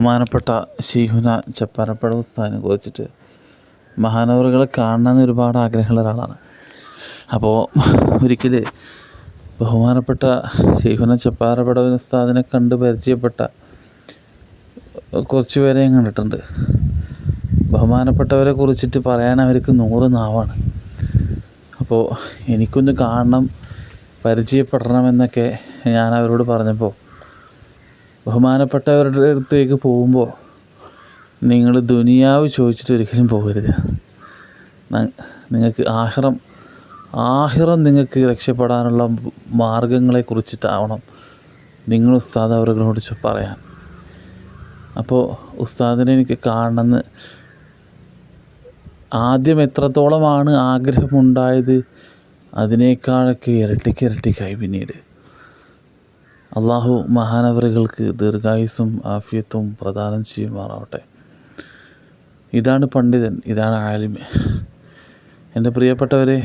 ബഹുമാനപ്പെട്ട ശീഹുന ചപ്പാരപ്പട ഉസ്താദിനെ കുറിച്ചിട്ട് മഹാനവറുകളെ കാണണമെന്ന് ഒരുപാട് ആഗ്രഹമുള്ള ഒരാളാണ്. അപ്പോൾ ഒരിക്കൽ ബഹുമാനപ്പെട്ട ശീഹുന ചപ്പാരപ്പട ഉസ്താദിനെ കണ്ട് പരിചയപ്പെട്ട കുറച്ച് പേരെ ഞാൻ കണ്ടിട്ടുണ്ട്. ബഹുമാനപ്പെട്ടവരെ കുറിച്ചിട്ട് പറയാൻ അവർക്ക് നൂറ് നാവാണ്. അപ്പോൾ എനിക്കൊന്ന് കാണണം പരിചയപ്പെടണമെന്നൊക്കെ ഞാൻ അവരോട് പറഞ്ഞപ്പോൾ ബഹുമാനപ്പെട്ടവരുടെ അടുത്തേക്ക് പോകുമ്പോൾ നിങ്ങൾ ദുനിയാവ് ചോദിച്ചിട്ട് ഒരിക്കലും പോകരുത്. നിങ്ങൾക്ക് ആഹ്റം ആഹ്റം നിങ്ങൾക്ക് രക്ഷപ്പെടാനുള്ള മാർഗങ്ങളെ കുറിച്ചിട്ടാവണം നിങ്ങൾ ഉസ്താദ് അവരോട് പറയാൻ. അപ്പോൾ ഉസ്താദിനെ എനിക്ക് കാണണമെന്ന് ആദ്യം എത്രത്തോളമാണ് ആഗ്രഹമുണ്ടായത് അതിനേക്കാളൊക്കെ ഇരട്ടിക്ക് ഇരട്ടിക്കായി പിന്നീട്. അള്ളാഹു മഹാനവറുകൾക്ക് ദീർഘായുസും ആഫിയത്തും പ്രദാനം ചെയ്യുമാറാവട്ടെ. ഇതാണ് പണ്ഡിതൻ ഇതാണ് ആലിമ് എന്റെ പ്രിയപ്പെട്ടവരെ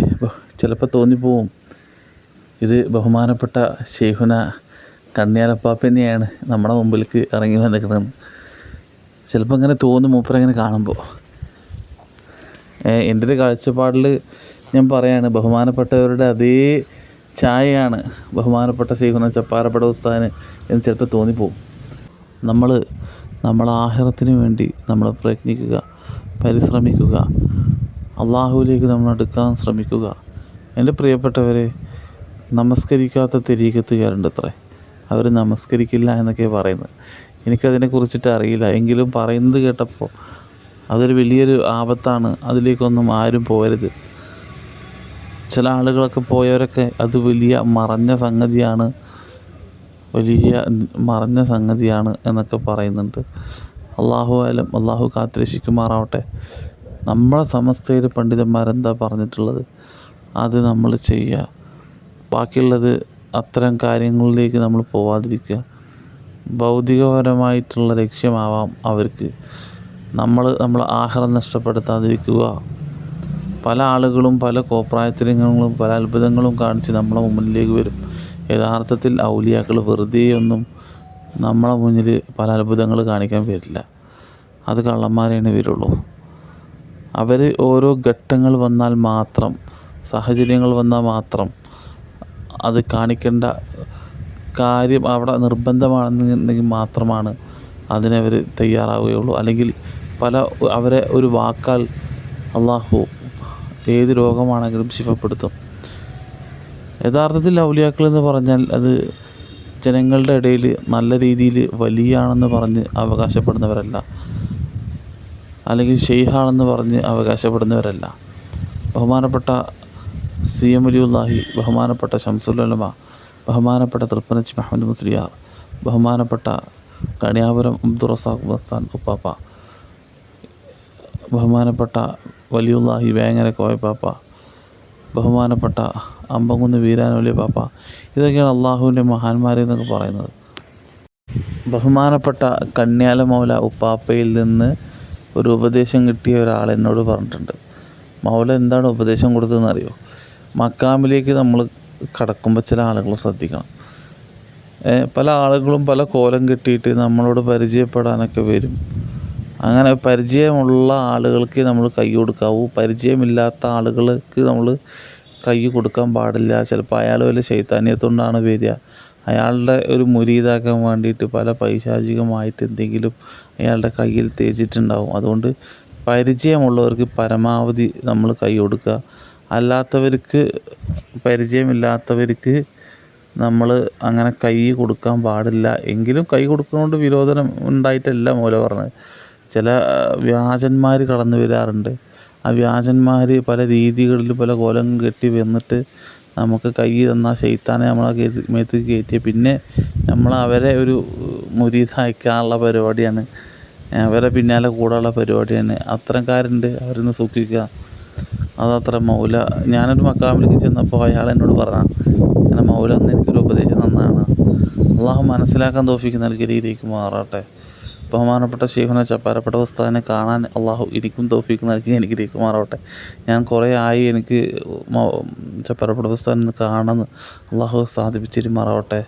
ചിലപ്പോൾ തോന്നിപ്പോവും. ഇത് ബഹുമാനപ്പെട്ട ഷെയ്ഹുന കണ്ണിയാലപ്പാപ്പന്നെയാണ് നമ്മുടെ മുമ്പിലേക്ക് ഇറങ്ങി വന്നിരിക്കുന്നത്. ചിലപ്പോൾ ഇങ്ങനെ തോന്നും മൂപ്പരങ്ങനെ കാണുമ്പോൾ എന്റെ ഒരു കാഴ്ചപ്പാടിൽ ഞാൻ പറയാണ് ബഹുമാനപ്പെട്ടവരുടെ അതേ ചായയാണ് ബഹുമാനപ്പെട്ട ഷെയ്ഖുന ചപ്പാരപ്പട ഉസ്താദിന് എന്ന് ചിലപ്പോൾ തോന്നിപ്പോവും. നമ്മൾ നമ്മൾ ആഹാരത്തിന് വേണ്ടി നമ്മൾ പ്രയത്നിക്കുക പരിശ്രമിക്കുക അള്ളാഹുവിലേക്ക് നമ്മൾ അടുക്കാൻ ശ്രമിക്കുക. എന്റെ പ്രിയപ്പെട്ടവരെ നമസ്കരിക്കാത്ത തെരീകത്തുകാരുണ്ട് അത്രേ അവർ നമസ്കരിക്കില്ല എന്നൊക്കെ പറയുന്നത്. എനിക്കതിനെ കുറിച്ചിട്ട് അറിയില്ല. എങ്കിലും പറയുന്നത് കേട്ടപ്പോൾ അതൊരു വലിയൊരു ആപത്താണ്. അതിലേക്കൊന്നും ആരും പോകരുത്. ചില ആളുകളൊക്കെ പോയവരൊക്കെ അത് വലിയ മറഞ്ഞ സംഗതിയാണ്. വലിയ മറഞ്ഞ സംഗതിയാണ് എന്നൊക്കെ പറയുന്നുണ്ട്. അള്ളാഹു ആയാലും അള്ളാഹു കാത്തിരക്ഷിക്കുമാറാവട്ടെ. നമ്മളെ സമസ്തയിൽ പണ്ഡിതന്മാരെന്താ പറഞ്ഞിട്ടുള്ളത്? അത് നമ്മൾ ചെയ്യുക. ബാക്കിയുള്ളത് അത്തരം കാര്യങ്ങളിലേക്ക് നമ്മൾ പോവാതിരിക്കുക. ഭൗതികപരമായിട്ടുള്ള ലക്ഷ്യമാവാം അവർക്ക്. നമ്മൾ നമ്മൾ ആഹാരം നഷ്ടപ്പെടുത്താതിരിക്കുക. പല ആളുകളും പല കോപ്രായത്തിരങ്ങളും പല അത്ഭുതങ്ങളും കാണിച്ച് നമ്മളെ മുന്നിലേക്ക് വരും. യഥാർത്ഥത്തിൽ ഔലിയാക്കൾ വെറുതെയൊന്നും നമ്മളെ മുന്നിൽ പല അത്ഭുതങ്ങൾ കാണിക്കാൻ വരില്ല. അത് കള്ളന്മാരാണ് വരുള്ളൂ. അവർ ഓരോ ഘട്ടങ്ങൾ വന്നാൽ മാത്രം സാഹചര്യങ്ങൾ വന്നാൽ മാത്രം അത് കാണിക്കേണ്ട കാര്യം അവിടെ നിർബന്ധമാണെന്നുണ്ടെങ്കിൽ മാത്രമാണ് അതിനവർ തയ്യാറാവുകയുള്ളൂ. അല്ലെങ്കിൽ പല അവരെ ഒരു വാക്കാൽ അള്ളാഹു ഏത് രോഗമാണെങ്കിലും ശിവപ്പെടുത്തും യഥാർത്ഥത്തിൽ ഔലിയാക്കൾ എന്ന് പറഞ്ഞാൽ അത് ജനങ്ങളുടെ ഇടയിൽ നല്ല രീതിയിൽ വലിയാണെന്ന് പറഞ്ഞ് അവകാശപ്പെടുന്നവരല്ല. അല്ലെങ്കിൽ ഷെയ്ഹാണെന്ന് പറഞ്ഞ് അവകാശപ്പെടുന്നവരല്ല. ബഹുമാനപ്പെട്ട സി എം അലിയുല്ലാഹി ബഹുമാനപ്പെട്ട ഷംസുല്ലമ ബഹുമാനപ്പെട്ട തൃപ്പനച്ചി മുഹമ്മദ് മുസ്ലിയാർ ബഹുമാനപ്പെട്ട കണിയാപുരം അബ്ദുറസാഖ് ബസ്താൻ ഉപ്പാപ്പ ബഹുമാനപ്പെട്ട വലിയുല്ലാഹി വേങ്ങര കോയപ്പാപ്പ ബഹുമാനപ്പെട്ട അമ്പങ്കുന്ന് വീരാനൊലി പാപ്പ. ഇതൊക്കെയാണ് അള്ളാഹുവിന്റെ മഹാന്മാരെന്നൊക്കെ പറയുന്നത്. ബഹുമാനപ്പെട്ട കണ്യാല മൗല ഉപ്പാപ്പയിൽ നിന്ന് ഒരു ഉപദേശം കിട്ടിയ ഒരാൾ എന്നോട് പറഞ്ഞിട്ടുണ്ട്. മൗല എന്താണ് ഉപദേശം കൊടുത്തതെന്ന് അറിയോ? മക്കാമിലേക്ക് നമ്മൾ കടക്കുമ്പോൾ ചില ആളുകൾ ശ്രദ്ധിക്കണം. പല ആളുകളും പല കോലം കെട്ടിയിട്ട് നമ്മളോട് പരിചയപ്പെടാനൊക്കെ വരും. അങ്ങനെ പരിചയമുള്ള ആളുകൾക്ക് നമ്മൾ കൈ കൊടുക്കാവൂ. പരിചയമില്ലാത്ത ആളുകൾക്ക് നമ്മൾ കൈ കൊടുക്കാൻ പാടില്ല. ചിലപ്പോൾ അയാൾ വല്ല ശൈത്താന്യത്തുകൊണ്ടാണ് വരിക. അയാളുടെ ഒരു മുരീതാക്കാൻ വേണ്ടിയിട്ട് പല പൈശാചികമായിട്ട് എന്തെങ്കിലും അയാളുടെ കയ്യിൽ തേച്ചിട്ടുണ്ടാവും. അതുകൊണ്ട് പരിചയമുള്ളവർക്ക് പരമാവധി നമ്മൾ കൈ കൊടുക്കുക. അല്ലാത്തവർക്ക് പരിചയമില്ലാത്തവർക്ക് നമ്മൾ അങ്ങനെ കൈ കൊടുക്കാൻ പാടില്ല. എങ്കിലും കൈ കൊടുക്കുന്നതുകൊണ്ട് വിരോധനം ഉണ്ടായിട്ടല്ല മൂല പറഞ്ഞത്. ചില വ്യാജന്മാർ കടന്നു വരാറുണ്ട്. ആ വ്യാജന്മാർ പല രീതികളിൽ പല കോലം കെട്ടി വന്നിട്ട് നമുക്ക് കൈ തന്ന ശൈത്താനെ നമ്മളെ കയറ്റി മേത്ത് കയറ്റിയ പിന്നെ നമ്മൾ അവരെ ഒരു മുരീതാക്കാനുള്ള പരിപാടിയാണ്. അവരെ പിന്നാലെ കൂടാനുള്ള പരിപാടിയാണ്. അത്തരക്കാരുണ്ട് അവരൊന്ന് സൂക്ഷിക്കുക. അതത്ര മൗല. ഞാനൊരു മക്കാമിലേക്ക് ചെന്നപ്പോൾ അയാൾ എന്നോട് പറഞ്ഞു അങ്ങനെ മൗല എന്ന് എനിക്കൊരു ഉപദേശം നന്നാണ് അള്ളാഹു മനസ്സിലാക്കാൻ തോഫിക്ക് നൽകിയ രീതിക്ക് മാറട്ടെ. ബഹുമാനപ്പെട്ട ഷെയ്ഖുന ചപ്പാരപ്പെട്ട ഉസ്താദിനെ കാണാൻ അള്ളാഹു എനിക്കും തോഫിക്ക് നൽകി എനിക്ക് മാറട്ടെ. ഞാൻ കുറേ ആയി എനിക്ക് ചപ്പാരപ്പെട്ട ഉസ്താദിനെ കാണാൻ അള്ളാഹു സാധിപ്പിച്ചിരുമാറാവട്ടെ